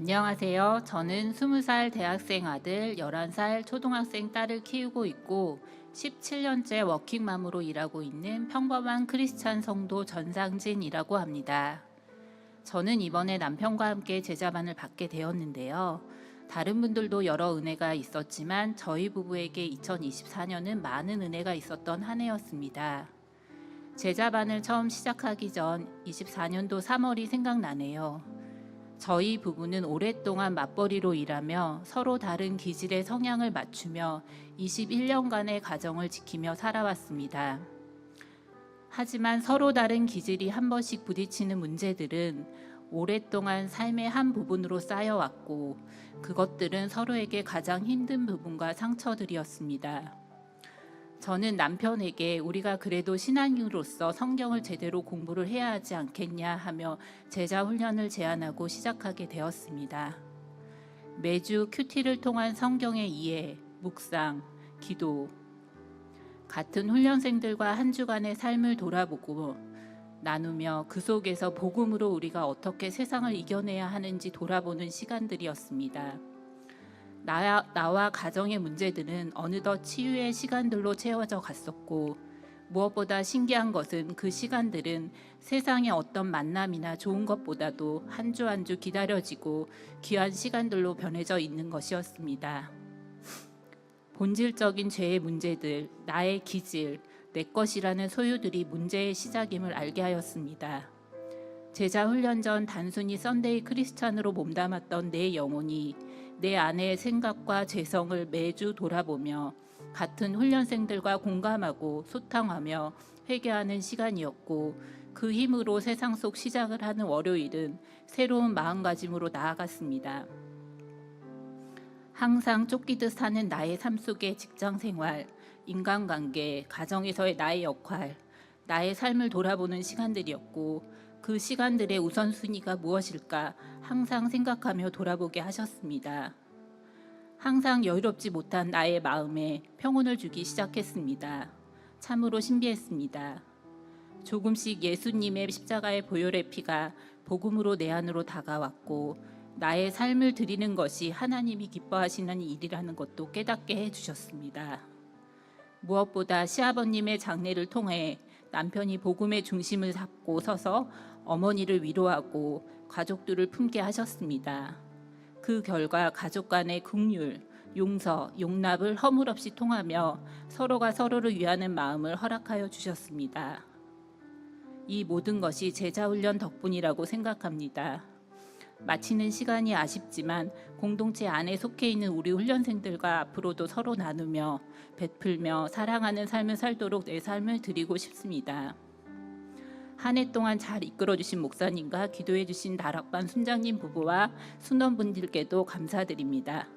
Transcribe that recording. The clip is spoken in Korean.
안녕하세요. 저는 20살 대학생 아들, 11살 초등학생 딸을 키우고 있고 17년째 워킹맘으로 일하고 있는 평범한 크리스찬 성도 전상진이라고 합니다. 저는 이번에 남편과 함께 제자반을 받게 되었는데요. 다른 분들도 여러 은혜가 있었지만 저희 부부에게 2024년은 많은 은혜가 있었던 한 해였습니다. 제자반을 처음 시작하기 전 24년도 3월이 생각나네요. 저희 부부는 오랫동안 맞벌이로 일하며 서로 다른 기질의 성향을 맞추며 21년간의 가정을 지키며 살아왔습니다. 하지만 서로 다른 기질이 한 번씩 부딪히는 문제들은 오랫동안 삶의 한 부분으로 쌓여왔고 그것들은 서로에게 가장 힘든 부분과 상처들이었습니다. 저는 남편에게 우리가 그래도 신앙인으로서 성경을 제대로 공부를 해야 하지 않겠냐 하며 제자 훈련을 제안하고 시작하게 되었습니다. 매주 큐티를 통한 성경의 이해, 묵상, 기도, 같은 훈련생들과 한 주간의 삶을 돌아보고 나누며 그 속에서 복음으로 우리가 어떻게 세상을 이겨내야 하는지 돌아보는 시간들이었습니다. 나, 나와 가정의 문제들은 어느덧 치유의 시간들로 채워져 갔었고 무엇보다 신기한 것은 그 시간들은 세상의 어떤 만남이나 좋은 것보다도 한 주 한 주 기다려지고 귀한 시간들로 변해져 있는 것이었습니다. 본질적인 죄의 문제들, 나의 기질, 내 것이라는 소유들이 문제의 시작임을 알게 하였습니다. 제자 훈련 전 단순히 썬데이 크리스찬으로 몸담았던 내 영혼이 내 안의 생각과 재성을 매주 돌아보며 같은 훈련생들과 공감하고 소탕하며 회개하는 시간이었고 그 힘으로 세상 속 시작을 하는 월요일은 새로운 마음가짐으로 나아갔습니다. 항상 쫓기듯 사는 나의 삶 속의 직장 생활, 인간관계, 가정에서의 나의 역할, 나의 삶을 돌아보는 시간들이었고 그 시간들의 우선순위가 무엇일까 항상 생각하며 돌아보게 하셨습니다. 항상 여유롭지 못한 나의 마음에 평온을 주기 시작했습니다. 참으로 신비했습니다. 조금씩 예수님의 십자가의 보혈의 피가 복음으로 내 안으로 다가왔고 나의 삶을 드리는 것이 하나님이 기뻐하시는 일이라는 것도 깨닫게 해주셨습니다. 무엇보다 시아버님의 장례를 통해 남편이 복음의 중심을 잡고 서서 어머니를 위로하고 가족들을 품게 하셨습니다. 그 결과 가족 간의 긍휼, 용서, 용납을 허물 없이 통하며 서로가 서로를 위하는 마음을 허락하여 주셨습니다. 이 모든 것이 제자 훈련 덕분이라고 생각합니다. 마치는 시간이 아쉽지만 공동체 안에 속해 있는 우리 훈련생들과 앞으로도 서로 나누며 베풀며 사랑하는 삶을 살도록 내 삶을 드리고 싶습니다. 한 해 동안 잘 이끌어 주신 목사님과 기도해 주신 다락반 순장님 부부와 순원분들께도 감사드립니다.